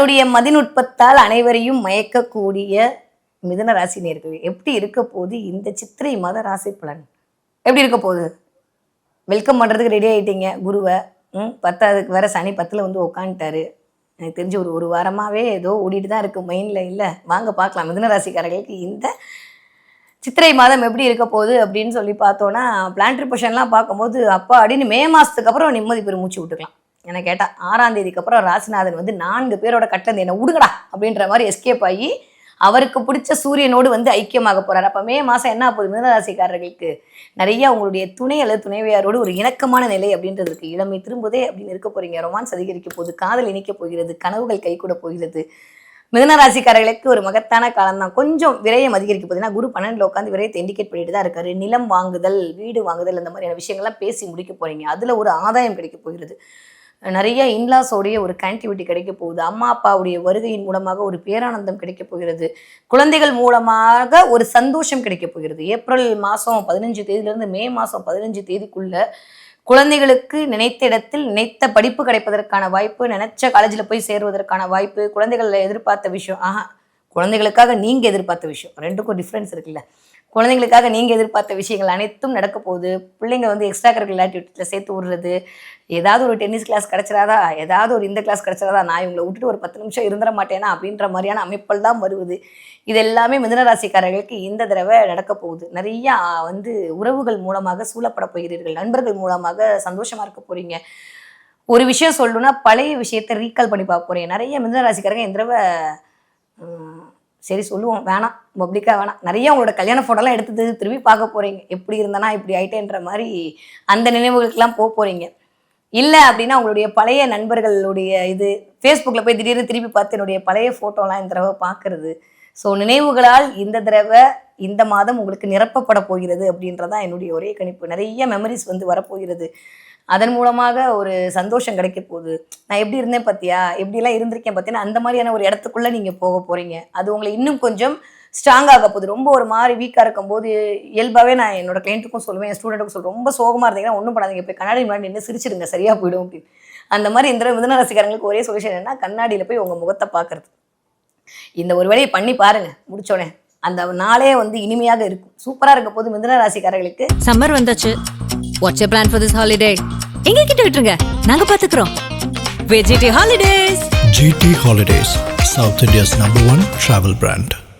தன்னுடைய மதிநுட்பத்தால் அனைவரையும் மயக்கக்கூடிய மிதுன ராசி நேர்கள். எப்படி இருக்க போகுது? இந்த சித்திரை மத ராசி பலன். எப்படி இருக்க போகுது? வெல்கம் பண்ணுறதுக்கு ரெடி ஆகிட்டீங்க குருவை. ம் பத்தாவதுக்கு வேற சனி பத்தில் வந்து உட்காந்துட்டாரு எனக்கு தெரிஞ்சு ஒரு ஒரு வாரமாகவே ஏதோ ஓடிட்டு தான் இருக்குது மைண்டில் இல்லை வாங்க பார்க்கலாம். மிதுன ராசிக்காரர்களுக்கு இந்த சித்திரை மாதம் எப்படி இருக்க போகுது அப்படின்னு சொல்லி பார்த்தோன்னா பிளான்ட்ரி பொஷன்லாம் பார்க்கும்போது அப்பா அப்படின்னு மே மாதத்துக்கு அப்புறம் நிம்மதி பெரு மூச்சு விட்டுக்கலாம். என்னை கேட்டால் ஆறாம் தேதிக்கு அப்புறம் ராசிநாதன் வந்து நான்கு பேரோட கட்டந்து என்னை விடுங்கடா அப்படின்ற மாதிரி எஸ்கேப் ஆகி அவருக்கு பிடிச்ச சூரியனோடு வந்து ஐக்கியமாக போறார். அப்போ மே மாதம் என்ன ஆகுது? மிதனராசிக்காரர்களுக்கு நிறைய உங்களுடைய துணை அல்லது துணைவியாரோடு ஒரு இணக்கமான நிலை அப்படின்றது இருக்கு இளமை திரும்புதே அப்படின்னு இருக்க போறீங்க. ரொமான்ஸ் அதிகரிக்க போகுது காதல் இணைக்க போகிறது கனவுகள் கைகூட போகிறது. மிதனராசிக்காரர்களுக்கு ஒரு மகத்தான காலம் தான் கொஞ்சம் விரயம் அதிகரிக்க போகுது. குரு பன்னெண்டுல உட்காந்து விரயத்தை இண்டிகேட் பண்ணிட்டு தான் இருக்காரு. நிலம் வாங்குதல் வீடு வாங்குதல் அந்த மாதிரியான விஷயங்கள்லாம் பேசி முடிக்க போறீங்க. அதுல ஒரு ஆதாயம் கிடைக்க போகிறது. நிறைய இன்லாஸோடைய ஒரு கனெக்டிவிட்டி கிடைக்க போகுது. அம்மா அப்பாவுடைய வருகையின் மூலமாக ஒரு பேரானந்தம் கிடைக்க போகிறது. குழந்தைகள் மூலமாக ஒரு சந்தோஷம் கிடைக்க போகிறது. ஏப்ரல் மாதம் பதினஞ்சு தேதியிலிருந்து மே மாதம் பதினஞ்சு தேதிக்குள்ள குழந்தைகளுக்கு நினைத்த இடத்தில் நினைத்த படிப்பு கிடைப்பதற்கான வாய்ப்பு நினைச்ச காலேஜில் போய் சேருவதற்கான வாய்ப்பு குழந்தைகள் எதிர்பார்த்த விஷயம் ஆஹா குழந்தைகளுக்காக நீங்கள் எதிர்பார்த்த விஷயம். ரெண்டுக்கும் டிஃப்ரென்ஸ் இருக்குல்ல. குழந்தைங்களுக்காக நீங்கள் எதிர்பார்த்த விஷயங்கள் அனைத்தும் நடக்க போகுது. பிள்ளைங்க வந்து எக்ஸ்ட்ரா கரிக்குலர் ஆக்டிவிட்டியில் சேர்த்து விடுறது. ஏதாவது ஒரு டென்னிஸ் கிளாஸ் கிடச்சிடாதா? ஏதாவது ஒரு இந்த கிளாஸ் கிடச்சிடாதா? நான் இவங்களை விட்டுட்டு ஒரு பத்து நிமிஷம் இருந்துட மாட்டேனா? அப்படின்ற மாதிரியான அமைப்பல் தான் வருவது இது எல்லாமே மிதனராசிக்காரர்களுக்கு இந்த தடவை நடக்க போகுது. நிறையா வந்து உறவுகள் மூலமாக சூழப்பட போகிறீர்கள். நண்பர்கள் மூலமாக சந்தோஷமா இருக்க போறீங்க. ஒரு விஷயம் சொல்லணும்னா பழைய விஷயத்தை ரீகால் பண்ணி பார்க்க போறீங்க. நிறைய மிதனராசிக்காரங்க இந்த தடவை சரி சொல்லுவோம். வேணாம். பப்ளிக்காக வேணாம். நிறைய உங்களோட கல்யாண ஃபோட்டோலாம் எடுத்து திரும்பி பார்க்க போகிறீங்க எப்படி இருந்தனா இப்படி ஆயிட்டேன்ற மாதிரி அந்த நினைவுகளுக்கெல்லாம் போக போகிறீங்க இல்லை அப்படின்னா உங்களுடைய பழைய நண்பர்களுடைய இது ஃபேஸ்புக்கில் போய் திடீர்னு திருப்பி பார்த்து என்னுடைய பழைய ஃபோட்டோலாம் இந்த தடவை பார்க்கறது. ஸோ நினைவுகளால் இந்த தடவை இந்த மாதம் உங்களுக்கு நிரப்பப்பட போகிறது அப்படின்றதான் என்னுடைய ஒரே கணிப்பு. நிறைய மெமரிஸ் வந்து வரப்போகிறது. அதன் மூலமாக ஒரு சந்தோஷம் கிடைக்க போகுது. நான் எப்படி இருந்தேன் பார்த்தியா எப்படிலாம் இருந்திருக்கேன் பார்த்தீங்கன்னா அந்த மாதிரியான ஒரு இடத்துக்குள்ளே நீங்கள் போக போகிறீங்க அது உங்களை இன்னும் கொஞ்சம் ஸ்ட்ராங் ஆக போகுது. ரொம்ப ஒரு மாதிரி வீக்காக இருக்கும்போது இயல்பாகவே நான் என்னோட கிளைண்ட்டுக்கும் சொல்லுவேன் என் ஸ்டூடெண்ட்டுக்கும் சொல்லுவேன். ரொம்ப சோகமாக இருந்தீங்கன்னா ஒன்றும் பண்ணாதீங்க. போய் கண்ணாடி முன்னாடி நின்று சிரிச்சிருங்க. சரியாக போயிடும் அப்படின்னு. அந்த மாதிரி இந்த மிதன ரசிகர்களுக்கு ஒரே சொல்யூஷன் என்ன கண்ணாடியில் போய் உங்கள் முகத்தை பார்க்கறது. இந்த ஒரு வேலையை பண்ணி பாருங்க. முடிச்சோடனே அந்த நாளே வந்து இனிமையாக இருக்கும். சூப்பராக இருக்க போது மிதன ராசிக்காரர்களுக்கு சம்மர் வந்தாச்சு what's plan for this holiday எங்க கிட்ட விட்டுருங்க நாங்க பாத்துக்கிறோம் VGT holidays GT Holidays, South India's number one travel brand.